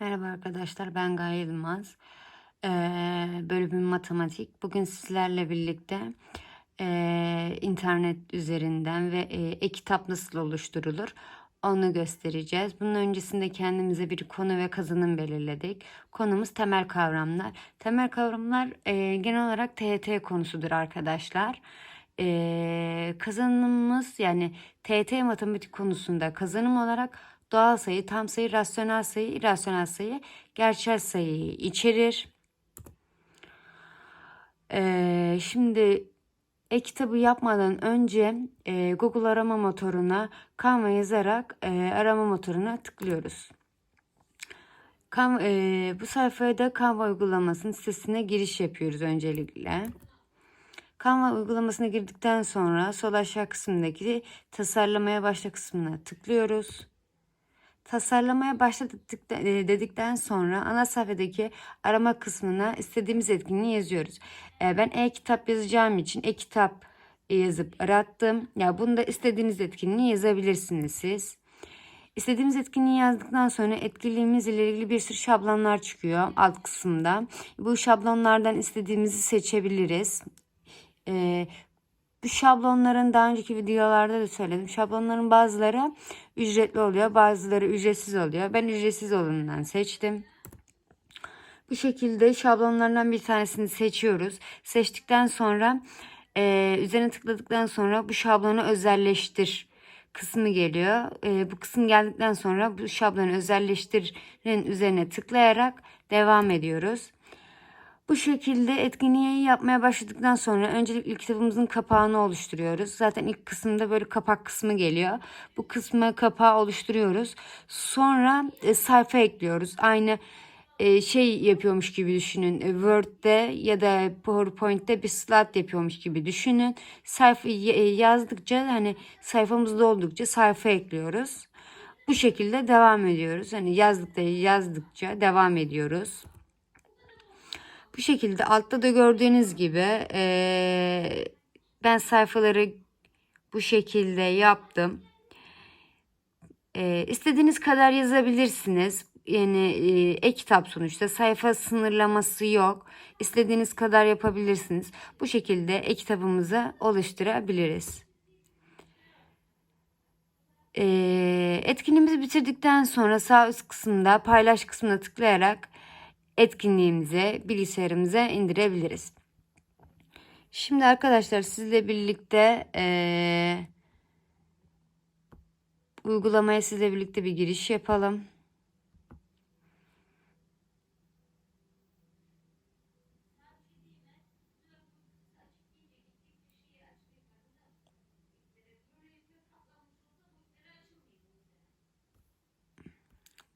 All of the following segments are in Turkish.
Merhaba arkadaşlar ben Gaye Yılmaz. Ee, bölümüm matematik. Bugün sizlerle birlikte e, internet üzerinden ve e, e-kitap nasıl oluşturulur onu göstereceğiz. Bunun öncesinde kendimize bir konu ve kazanım belirledik. Konumuz temel kavramlar. Temel kavramlar e, genel olarak TET konusudur arkadaşlar. E, kazanımımız yani TET matematik konusunda kazanım olarak doğal sayı, tam sayı, rasyonel sayı, irrasyonel sayı, gerçel sayıyı içerir. Ee, şimdi e-kitabı yapmadan önce e, Google arama motoruna Canva yazarak e, arama motoruna tıklıyoruz. Canva, e, bu sayfaya da Canva uygulamasının sitesine giriş yapıyoruz öncelikle. Canva uygulamasına girdikten sonra sol aşağı kısmındaki tasarlamaya başla kısmına tıklıyoruz. Tasarlamaya başladık e, dedikten sonra ana sayfadaki arama kısmına istediğimiz etkinliği yazıyoruz. E, ben e-kitap yazacağım için e-kitap yazıp arattım. Ya bunu da istediğiniz etkinliği yazabilirsiniz siz. İstediğimiz etkinliği yazdıktan sonra etkinliğimiz ile ilgili bir sürü şablonlar çıkıyor alt kısımda. Bu şablonlardan istediğimizi seçebiliriz. Ee, bu şablonların daha önceki videolarda da söyledim. Şablonların bazıları ücretli oluyor, bazıları ücretsiz oluyor. Ben ücretsiz olanından seçtim. Bu şekilde şablonlardan bir tanesini seçiyoruz. Seçtikten sonra e, üzerine tıkladıktan sonra bu şablonu özelleştir kısmı geliyor. E, bu kısım geldikten sonra bu şablonu özelleştirin üzerine tıklayarak devam ediyoruz. Bu şekilde etkinliği yapmaya başladıktan sonra öncelikle kitabımızın kapağını oluşturuyoruz. Zaten ilk kısımda böyle kapak kısmı geliyor. Bu kısmı kapağı oluşturuyoruz. Sonra e, sayfa ekliyoruz. Aynı e, şey yapıyormuş gibi düşünün. E, Word'de ya da PowerPoint'te bir slide yapıyormuş gibi düşünün. Sayfa e, yazdıkça hani sayfamızda oldukça sayfa ekliyoruz. Bu şekilde devam ediyoruz. Hani yazdıkça yazdıkça devam ediyoruz. Bu şekilde altta da gördüğünüz gibi ee, ben sayfaları bu şekilde yaptım. E, istediğiniz kadar yazabilirsiniz. Yani e, e-kitap sonuçta sayfa sınırlaması yok. İstediğiniz kadar yapabilirsiniz. Bu şekilde e-kitabımızı oluşturabiliriz. E, etkinliğimizi bitirdikten sonra sağ üst kısımda paylaş kısmına tıklayarak etkinliğimize, bilgisayarımıza indirebiliriz. Şimdi arkadaşlar sizle birlikte e, uygulamaya sizle birlikte bir giriş yapalım.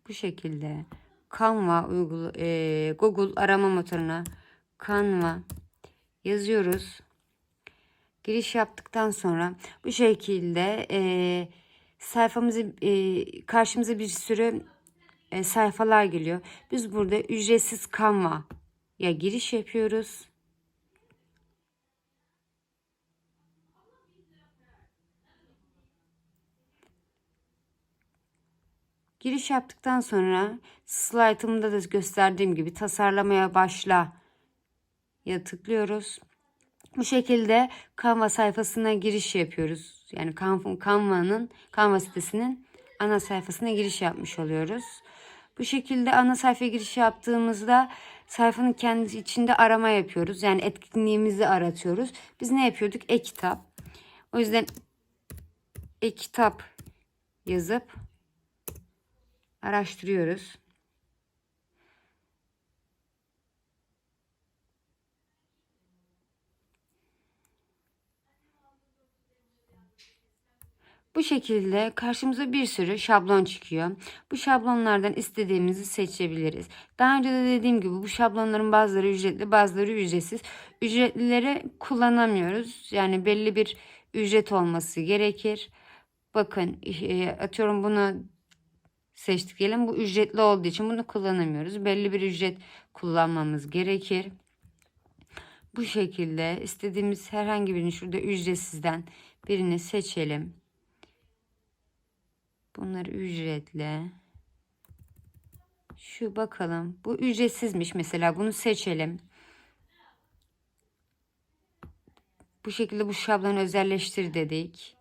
Bu şekilde. Canva uygula, e, Google arama motoruna Canva yazıyoruz. Giriş yaptıktan sonra bu şekilde e, sayfamızı e, karşımıza bir sürü e, sayfalar geliyor. Biz burada ücretsiz Canva ya giriş yapıyoruz. Giriş yaptıktan sonra slaytımda da gösterdiğim gibi tasarlamaya başla ya tıklıyoruz. Bu şekilde Canva sayfasına giriş yapıyoruz. Yani Canva'nın Canva sitesinin ana sayfasına giriş yapmış oluyoruz. Bu şekilde ana sayfaya giriş yaptığımızda sayfanın kendi içinde arama yapıyoruz. Yani etkinliğimizi aratıyoruz. Biz ne yapıyorduk? E-kitap. O yüzden e-kitap yazıp araştırıyoruz. Bu şekilde karşımıza bir sürü şablon çıkıyor. Bu şablonlardan istediğimizi seçebiliriz. Daha önce de dediğim gibi bu şablonların bazıları ücretli bazıları ücretsiz. Ücretlileri kullanamıyoruz. Yani belli bir ücret olması gerekir. Bakın e, atıyorum bunu seçtik diyelim. Bu ücretli olduğu için bunu kullanamıyoruz. Belli bir ücret kullanmamız gerekir. Bu şekilde istediğimiz herhangi birini şurada ücretsizden birini seçelim. Bunları ücretli. Şu bakalım. Bu ücretsizmiş mesela. Bunu seçelim. Bu şekilde bu şablonu özelleştir dedik.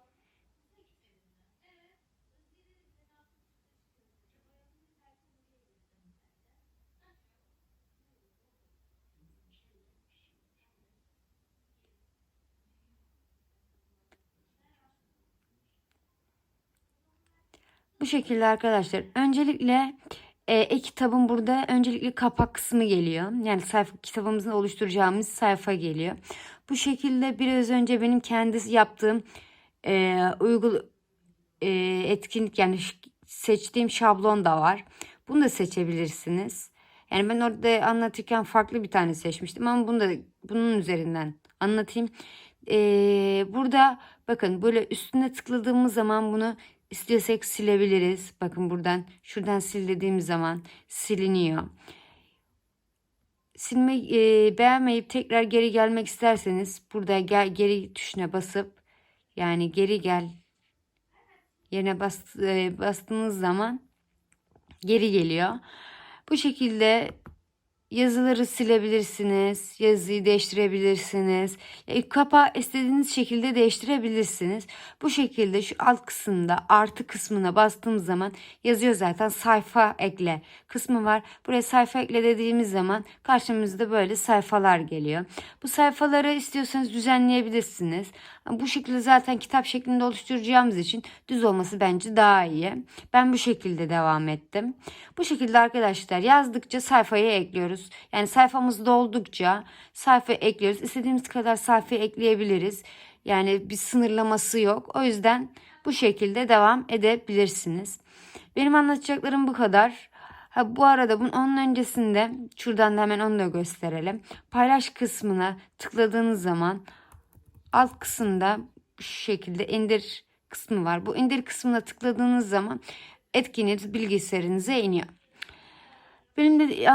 Bu şekilde arkadaşlar. Öncelikle e, e-kitabın burada öncelikle kapak kısmı geliyor. Yani sayfa kitabımızın oluşturacağımız sayfa geliyor. Bu şekilde biraz önce benim kendisi yaptığım e, uygul e, etkinlik yani seçtiğim şablon da var. Bunu da seçebilirsiniz. Yani ben orada anlatırken farklı bir tane seçmiştim ama bunu da bunun üzerinden anlatayım. E, burada bakın böyle üstüne tıkladığımız zaman bunu istiyorsak silebiliriz. Bakın buradan şuradan sil dediğimiz zaman siliniyor silme e, beğenmeyip tekrar geri gelmek isterseniz burada gel, geri tuşuna basıp yani geri gel yerine bas, e, bastığınız zaman geri geliyor. Bu şekilde yazıları silebilirsiniz, yazıyı değiştirebilirsiniz. E, kapağı istediğiniz şekilde değiştirebilirsiniz. Bu şekilde şu alt kısımda artı kısmına bastığımız zaman yazıyor zaten sayfa ekle kısmı var. Buraya sayfa ekle dediğimiz zaman karşımızda böyle sayfalar geliyor. Bu sayfaları istiyorsanız düzenleyebilirsiniz. Bu şekilde zaten kitap şeklinde oluşturacağımız için düz olması bence daha iyi. Ben bu şekilde devam ettim. Bu şekilde arkadaşlar yazdıkça sayfaya ekliyoruz. Yani sayfamız doldukça sayfa ekliyoruz. İstediğimiz kadar sayfa ekleyebiliriz. Yani bir sınırlaması yok. O yüzden bu şekilde devam edebilirsiniz. Benim anlatacaklarım bu kadar. Ha, bu arada bunun onun öncesinde şuradan da hemen onu da gösterelim. Paylaş kısmına tıkladığınız zaman alt kısımda şu şekilde indir kısmı var. Bu indir kısmına tıkladığınız zaman etkinliğiniz bilgisayarınıza iniyor. Benim de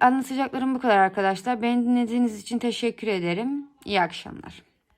anlatacaklarım bu kadar arkadaşlar. Beni dinlediğiniz için teşekkür ederim. İyi akşamlar.